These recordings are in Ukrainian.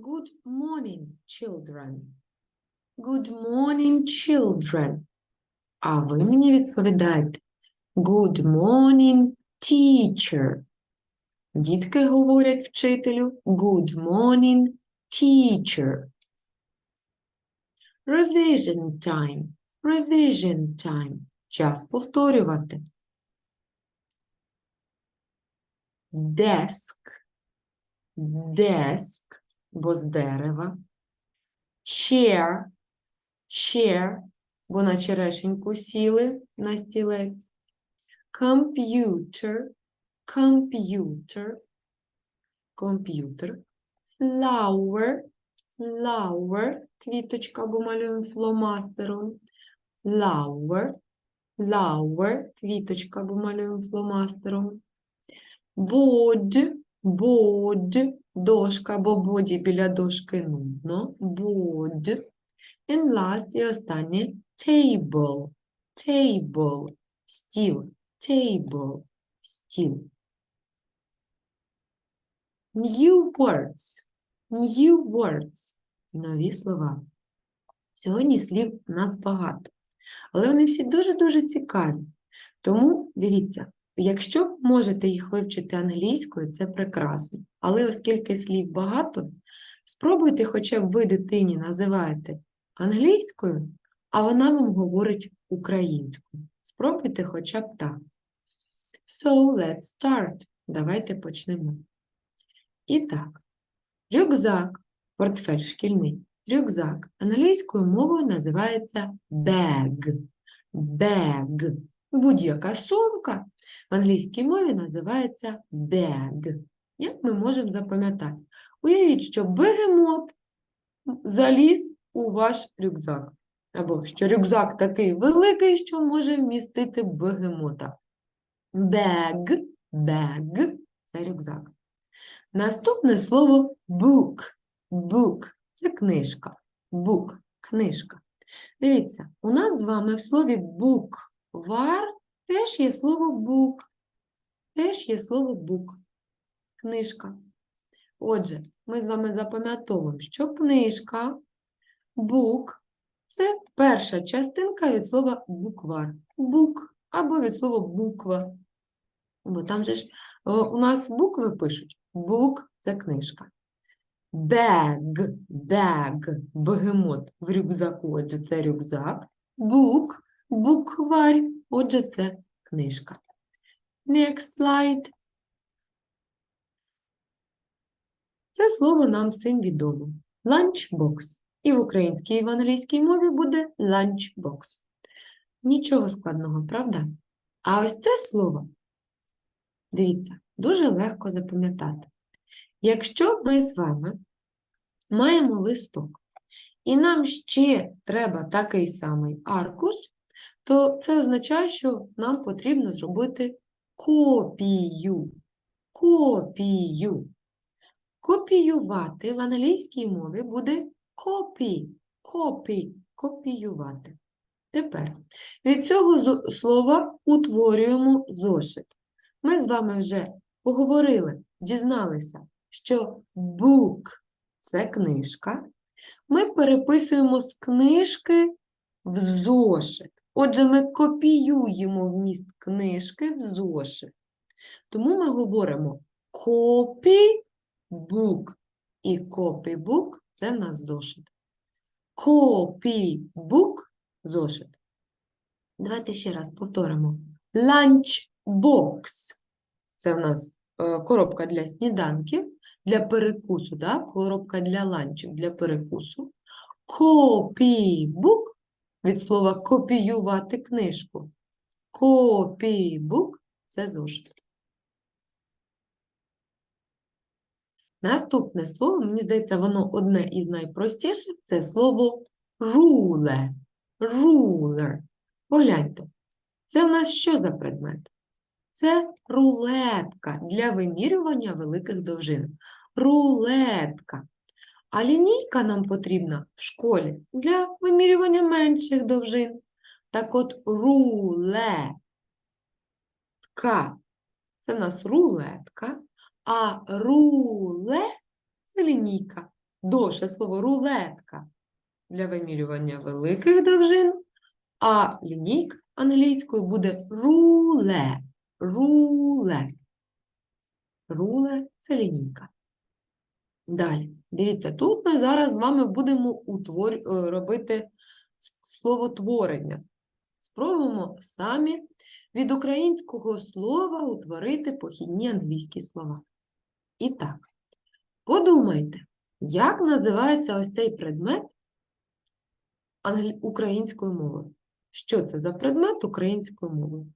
Good morning, children. Good morning, children. А ви мені відповідаєте Good morning, teacher. Дітки говорять вчителю Good morning, teacher. Revision time. Revision time. Час повторювати. Desk. Desk, бо з дерева. Chair. Chair, бо на черешеньку сіли на стілець. Computer. Computer. Комп'ютер. Flower. Flower. Квіточка, бо малюємо фломастером. Flower. Flower. Квіточка, бо малюємо фломастером. Board. Board. Дошка, бо боді біля дошки нудно. Board. And last і останнє table. Table. Стіл. Table. Стіл. New words. New words. Нові слова. Сьогодні слів у нас багато, але вони всі дуже-дуже цікаві. Тому дивіться, якщо можете їх вивчити англійською, це прекрасно. Але оскільки слів багато, спробуйте хоча б ви дитині називаєте англійською, а вона вам говорить українською. Спробуйте хоча б так. So, let's start. Давайте почнемо. І так, рюкзак, портфель шкільний. Рюкзак англійською мовою називається bag. Bag. Будь-яка сумка в англійській мові називається bag. Як ми можемо запам'ятати? Уявіть, що бегемот заліз у ваш рюкзак. Або що рюкзак такий великий, що може вмістити бегемота. Bag, bag – це рюкзак. Наступне слово book. Book – це книжка. Book – книжка. Дивіться, у нас з вами в слові буквар теж є слово book. Теж є слово book. Книжка. Отже, ми з вами запам'ятовуємо, що книжка, book – це перша частинка від слова буквар. Бук або від слова буква. Бо там же ж е, у нас букви пишуть. Бук – це книжка. Бег, бег, бегемот в рюкзаку, отже, це рюкзак. Бук, букварь, отже, це книжка. Next slide. Це слово нам всім відомо. Lunchbox. І в українській, і в англійській мові буде lunchbox. Нічого складного, правда? А ось це слово, дивіться, дуже легко запам'ятати. Якщо ми з вами маємо листок, і нам ще треба такий самий аркуш, то це означає, що нам потрібно зробити копію. Копію. Копіювати в англійській мові буде copy. Copy. Копіювати. Тепер від цього слова утворюємо зошит. Ми з вами вже поговорили, дізналися, що book – це книжка. Ми переписуємо з книжки в зошит. Отже, ми копіюємо вміст книжки в зошит. Тому ми говоримо book. І copybook – це в нас зошит. Copybook – зошит. Давайте ще раз повторимо. Lunchbox – це в нас е, коробка для сніданків, для перекусу, да? коробка для ланчів, для перекусу. Copybook – від слова копіювати книжку. Copybook – це зошит. Наступне слово, мені здається, воно одне із найпростіших, це слово руле. Ruler. Погляньте, це в нас що за предмет? Це рулетка для вимірювання великих довжин. Рулетка. А лінійка нам потрібна в школі для вимірювання менших довжин. Так от рулетка. Це в нас рулетка, а руле це лінійка довше слово рулетка для вимірювання великих довжин, а лінійка англійською буде руле. Руле. Руле це лінійка. Далі, дивіться, тут ми зараз з вами будемо утвор... е, робити словотворення. Спробуємо самі від українського слова утворити похідні англійські слова. І так, подумайте, як називається ось цей предмет англі... українською мовою? Що це за предмет українською мовою?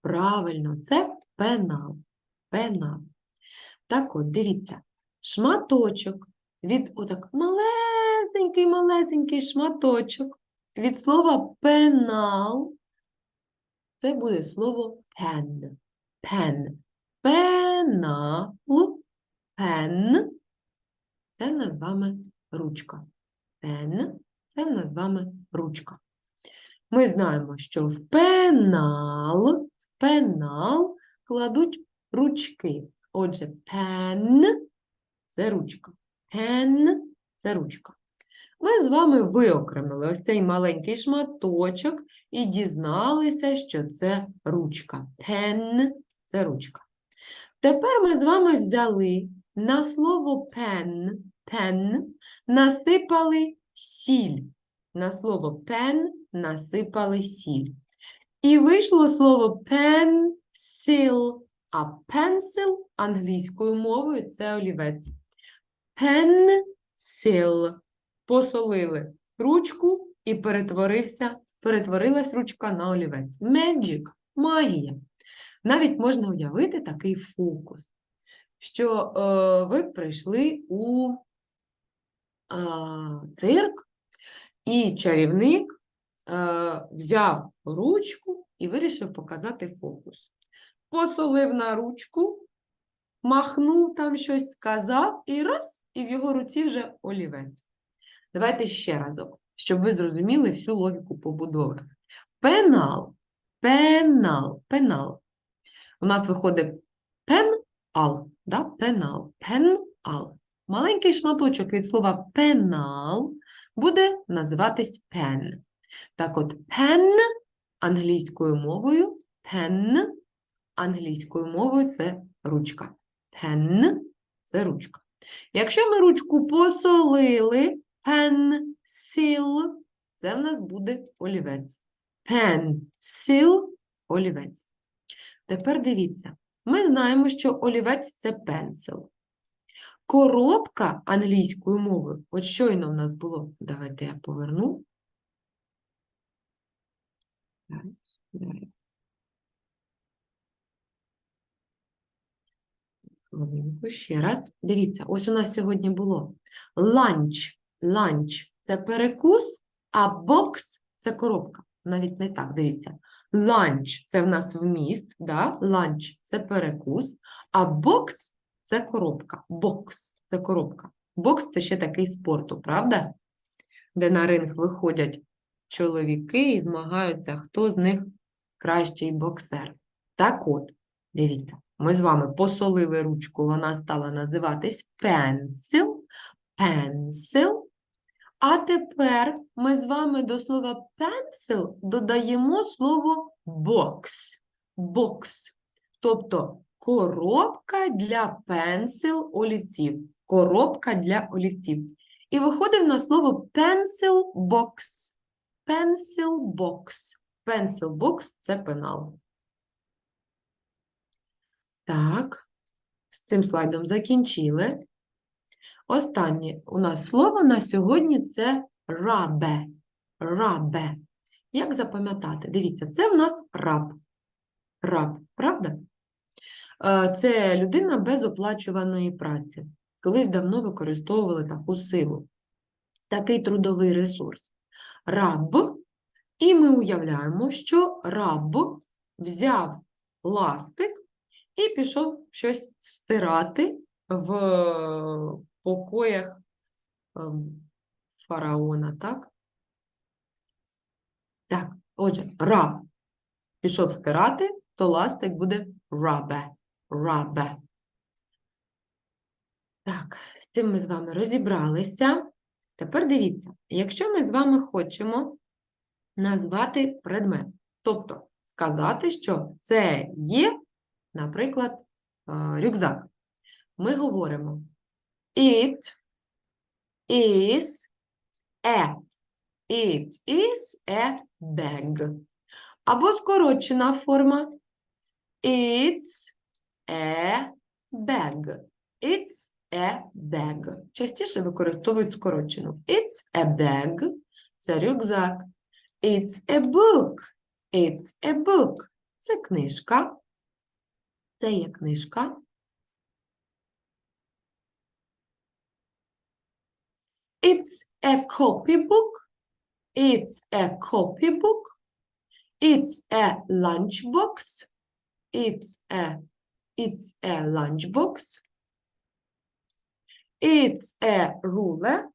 Правильно, це пенал. Пенал. Так от, дивіться, шматочок від отак малесенький, малесенький шматочок від слова пенал. Це буде слово pen. Pen. Пенал. Пен. Це в з вами ручка. Пен. Це в з вами ручка. Ми знаємо, що в пенал, в пенал кладуть ручки. Отже, пен це ручка. Пен це ручка. Ми з вами виокремили ось цей маленький шматочок і дізналися, що це ручка. Пен це ручка. Тепер ми з вами взяли на слово пен, пен, насипали сіль. На слово пен насипали сіль. І вийшло слово pencil, а pencil англійською мовою це олівець. Pencil. Посолили ручку і перетворився, перетворилась ручка на олівець. Magic – магія. Навіть можна уявити такий фокус, що е, ви прийшли у е, цирк, і чарівник е, взяв ручку і вирішив показати фокус. Посолив на ручку, махнув там щось, сказав, і раз, і в його руці вже олівець. Давайте ще разок, щоб ви зрозуміли всю логіку побудови. Пенал, пенал, пенал. У нас виходить пен-ал, да? пенал, пен-ал. Маленький шматочок від слова пенал буде називатись пен. Так от, пен англійською мовою, пен англійською мовою це ручка. Пен це ручка. Якщо ми ручку посолили, pencil, це в нас буде олівець. Pencil – олівець. Тепер дивіться, ми знаємо, що олівець це пенсил. Коробка англійською мовою, от щойно в нас було, давайте я поверну. Так, далі. Хвилинку, ще раз. Дивіться, ось у нас сьогодні було ланч. Ланч – це перекус, а бокс – це коробка. Навіть не так, дивіться. Ланч – це в нас вміст, да? ланч – це перекус, а бокс – це коробка. Бокс – це коробка. Бокс – це ще такий спорту, правда? Де на ринг виходять чоловіки і змагаються, хто з них кращий боксер. Так от, дивіться, ми з вами посолили ручку, вона стала називатись pencil, pencil. А тепер ми з вами до слова pencil додаємо слово box. Box. Тобто коробка для пенсил олівців. Коробка для олівців. І виходить на слово pencil box. Pencil box. Pencil box – це пенал. Так, з цим слайдом закінчили. Останнє у нас слово на сьогодні це рабе. Рабе. Як запам'ятати? Дивіться, це в нас раб. Раб, правда? Е, Це людина без оплачуваної праці. Колись давно використовували таку силу, такий трудовий ресурс. Раб. І ми уявляємо, що раб взяв ластик і пішов щось стирати в покоях ем, фараона, так? Так, отже, раб пішов стирати, то ластик буде рабе. Рабе. Так, з цим ми з вами розібралися. Тепер дивіться, якщо ми з вами хочемо назвати предмет, тобто сказати, що це є, наприклад, е, рюкзак, ми говоримо it is a. It is a bag. Або скорочена форма It's a bag. It's a bag. Частіше використовують скорочену. It's a bag. Це рюкзак. It's a book. It's a book. Це книжка. Це є книжка. It's a copybook. It's a copybook. It's a lunchbox. It's a it's a lunchbox. It's a ruler.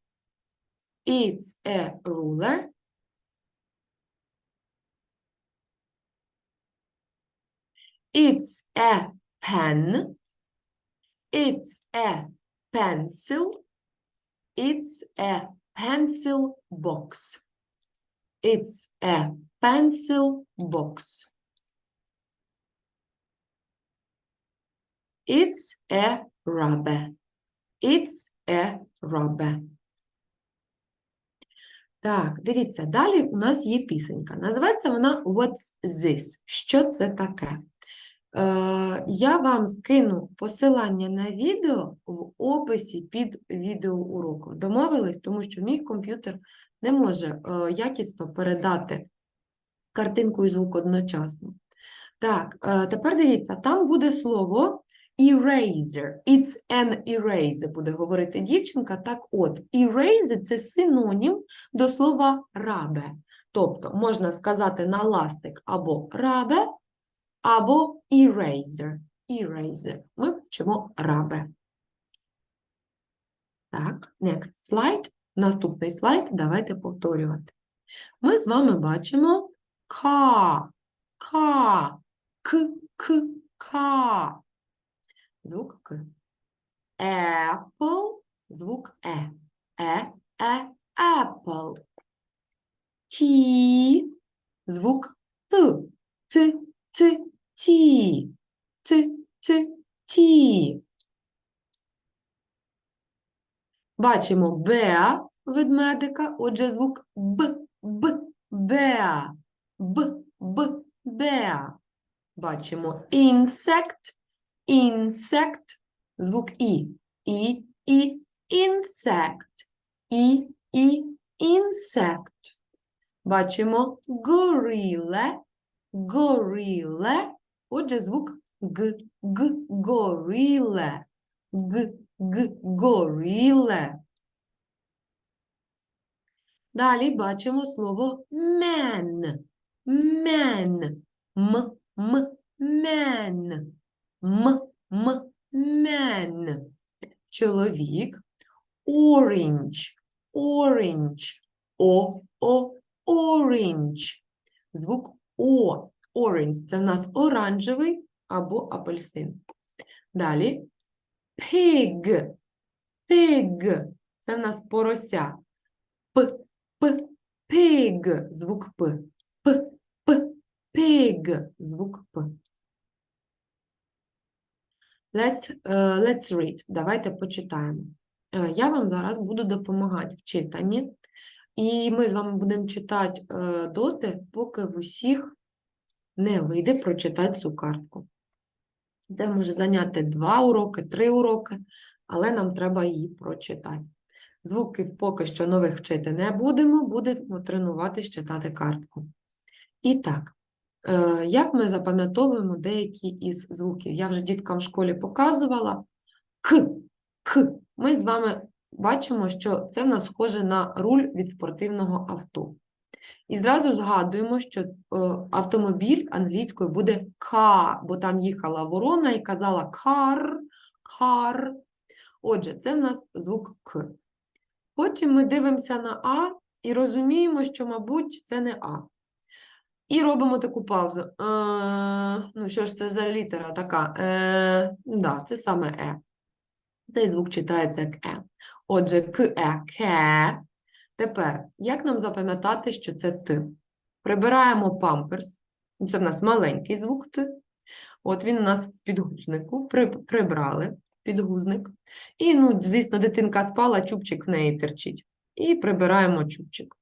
It's a ruler. It's a pen. It's a pencil. It's a pencil box. It's a pencil box. It's a rubber. It's a rubber. Так, дивіться, далі у нас є пісенька. Називається вона What's this? Що це таке? Е, я вам скину посилання на відео в описі під відеоуроком. Домовились, тому що мій комп'ютер не може е, якісно передати картинку і звук одночасно. Так, е, тепер дивіться, там буде слово eraser. It's an eraser, буде говорити дівчинка. Так от, eraser – це синонім до слова рабе. Тобто, можна сказати наластик або рабе, або eraser. Eraser. Ми вчимо рабе. Так, next slide. Наступний слайд давайте повторювати. Ми з вами бачимо ка, ка, к, к, ка. Звук К. Apple, звук Е. Е, е, apple. Ті, звук Т. Т, т, ті. Т, т, ті. Бачимо беа ведмедика, отже, звук Б, Б, беа. Б, Б, беа. Бачимо insect, insect, звук І. І, І, insect. І, І, insect. Бачимо горіле, горіле. Отже, звук Г, Г, горіле. Г, Г, горіле. Далі бачимо слово man. Man. М, м, man. М, м, man. Чоловік. Orange. Orange. О, о, orange. Звук О. Orange. Це в нас оранжевий або апельсин. Далі. Pig. Pig. Це в нас порося. П, п, pig. Звук П. П, п, pig. Звук П. Let's, uh, let's read. Давайте почитаємо. Е, Я вам зараз буду допомагати в читанні, і ми з вами будемо читати е, доти, поки в усіх не вийде прочитати цю картку. Це може зайняти 2 уроки, 3 уроки, але нам треба її прочитати. Звуків поки що нових вчити не будемо, будемо тренуватись читати картку. І так, е, як ми запам'ятовуємо деякі із звуків? Я вже діткам в школі показувала. К, К. Ми з вами бачимо, що це в нас схоже на руль від спортивного авто. І зразу згадуємо, що е, автомобіль англійською буде car, бо там їхала ворона і казала car, car. Отже, це в нас звук К. Потім ми дивимося на А і розуміємо, що, мабуть, це не А. І робимо таку паузу. Е, ну, що ж це за літера така? Е, да, це саме Е. Цей звук читається як е. Отже, ке, ке. Тепер, як нам запам'ятати, що це т? Прибираємо памперс. Це в нас маленький звук т. От він у нас в підгузнику. При, прибрали підгузник. І, ну, звісно, дитинка спала, чубчик в неї терчить. І прибираємо чубчик.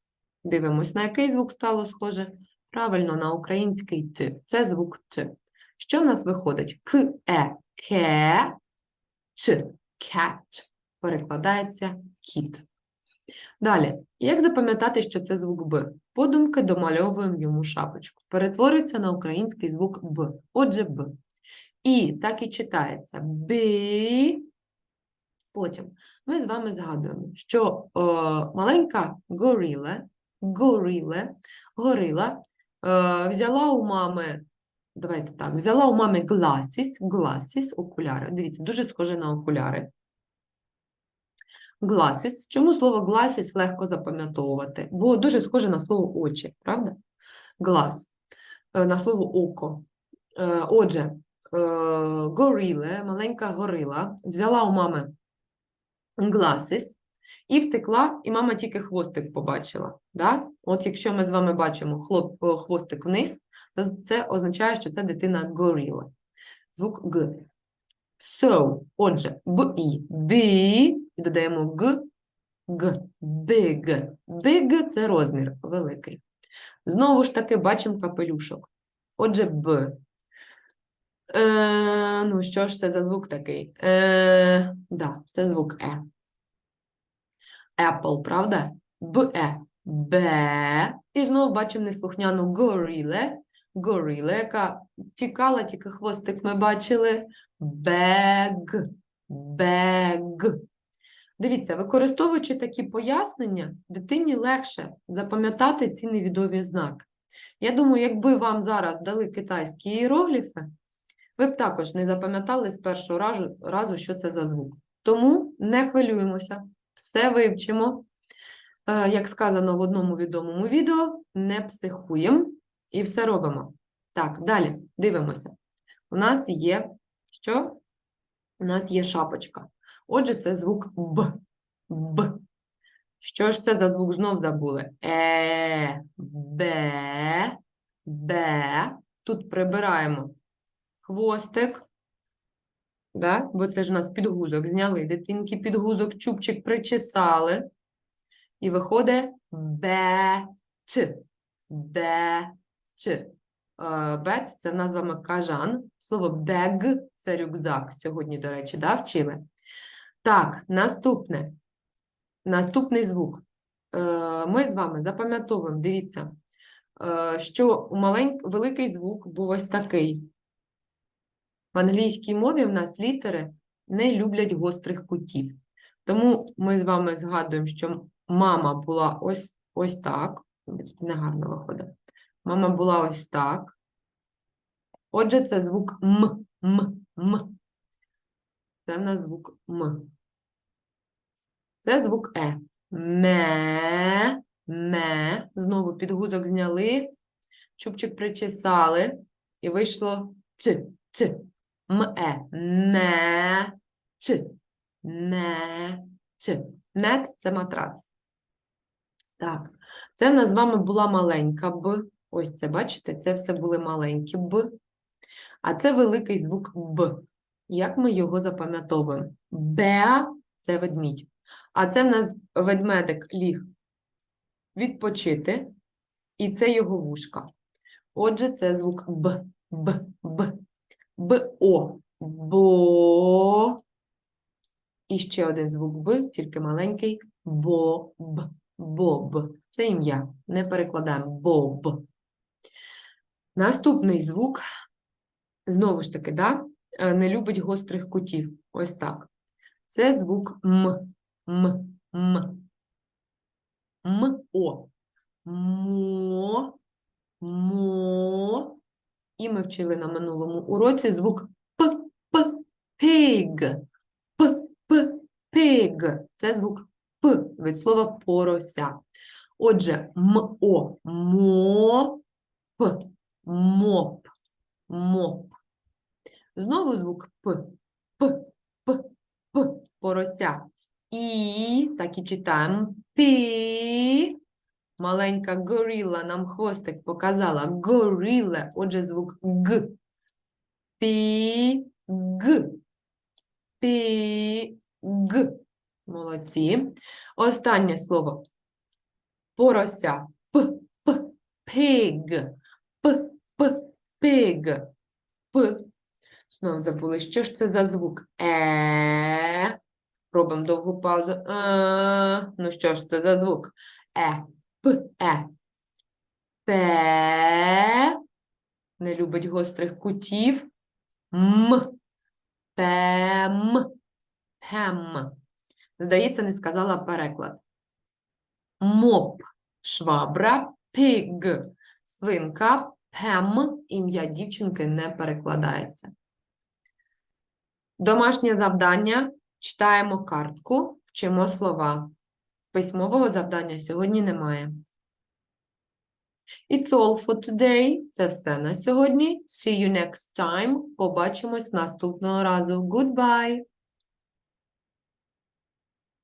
Дивимось, на який звук стало схоже. Правильно, на український Т. Це звук Т. Що в нас виходить? К, е, ке, Ч, cat. Перекладається кіт. Далі, як запам'ятати, що це звук Б? Подумки домальовуємо йому шапочку. Перетворюється на український звук Б. Отже, Б. І так і читається Б. Потім ми з вами згадуємо, що е, маленька горіла, горіле, горила е, взяла у мами, давайте так, взяла у мами glasses, glasses, окуляри. Дивіться, дуже схоже на окуляри. Glasses. Чому слово glasses легко запам'ятовувати? Бо дуже схоже на слово очі, правда? Glass, е, на слово око. Е, Отже, е, горіле, маленька горила, взяла у мами glasses і втекла, і мама тільки хвостик побачила. Да? От якщо ми з вами бачимо хлоп, хвостик вниз, то це означає, що це дитина горіла. Звук Г. So, отже, б і бі, додаємо г, г, big. Big – це розмір великий. Знову ж таки бачимо капелюшок. Отже, б. Е, ну, що ж це за звук такий? Е, да, це звук Е. Apple, правда? Б-е. Б. І знову бачимо неслухняну горіле. Горіле, яка тікала, тільки хвостик ми бачили. Бег. Бег. Дивіться, використовуючи такі пояснення, дитині легше запам'ятати ці невідомі знаки. Я думаю, якби вам зараз дали китайські іерогліфи, ви б також не запам'ятали з першого разу, разу, що це за звук. Тому не хвилюємося, все вивчимо. Е, Як сказано в одному відомому відео, не психуємо і все робимо. Так, далі дивимося. У нас є що? У нас є шапочка. Отже, це звук Б. Б. Що ж це за звук? Знов забули. Е, Б, Б. Тут прибираємо хвостик. Да? Бо це ж у нас підгузок. Зняли дитинки підгузок, чубчик причесали. І виходить Б, Ч. Б, Ч. Е, Бет це в нас кажан. Слово бег це рюкзак. Сьогодні, до речі, да, вчили. Так, наступне. Наступний звук. Е, Ми з вами запам'ятовуємо, дивіться, е, що маленький, великий звук був ось такий. В англійській мові в нас літери не люблять гострих кутів. Тому ми з вами згадуємо, що мама була ось, ось так. Вибачте, Негарно виходить. Мама була ось так. Отже, це звук М, М, М. Це в нас звук М. Це звук Е. Ме, ме. Знову підгузок зняли, чубчик причесали, і вийшло Ч, Ч. Ме, ме, Ч. Ме, Ч. Мед – це матрац. Так, це в нас з вами була маленька Б. Ось це, бачите, це все були маленькі Б. А це великий звук Б. Як ми його запам'ятовуємо? Беа – це ведмідь. А це в нас ведмедик ліг відпочити, і це його вушка. Отже, це звук Б, Б, Б, Б-О, бо. І ще один звук Б, тільки маленький боб, боб. Це ім'я. Не перекладаємо боб. Наступний звук, знову ж таки, да, не любить гострих кутів. Ось так. Це звук М. М. М. М-О. Мо. Мо. І ми вчили на минулому уроці звук П. П. Пиг. П. П. Пиг. Це звук П від слова порося. Отже, мо. Мо. П. Моп. Моп. Знову звук П. П. П. П, порося. І, так і читаємо, пі. Маленька горіла нам хвостик показала. Горіла, отже, звук Г. Пі, Г. Пі, Г. Молодці. Останнє слово. Порося. П, П, pig. П, П, pig. П. Знову забули, що ж це за звук? Е. Робимо довгу паузу. Е. Ну що ж це за звук? Е. П, Е. П. Не любить гострих кутів. М. Пем. Пем. Здається, не сказала переклад. Моп. Швабра. Пиг. Свинка. Пем. Ім'я дівчинки не перекладається. Домашнє завдання. Читаємо картку, вчимо слова. Письмового завдання сьогодні немає. It's all for today. Це все на сьогодні. See you next time. Побачимось наступного разу. Goodbye!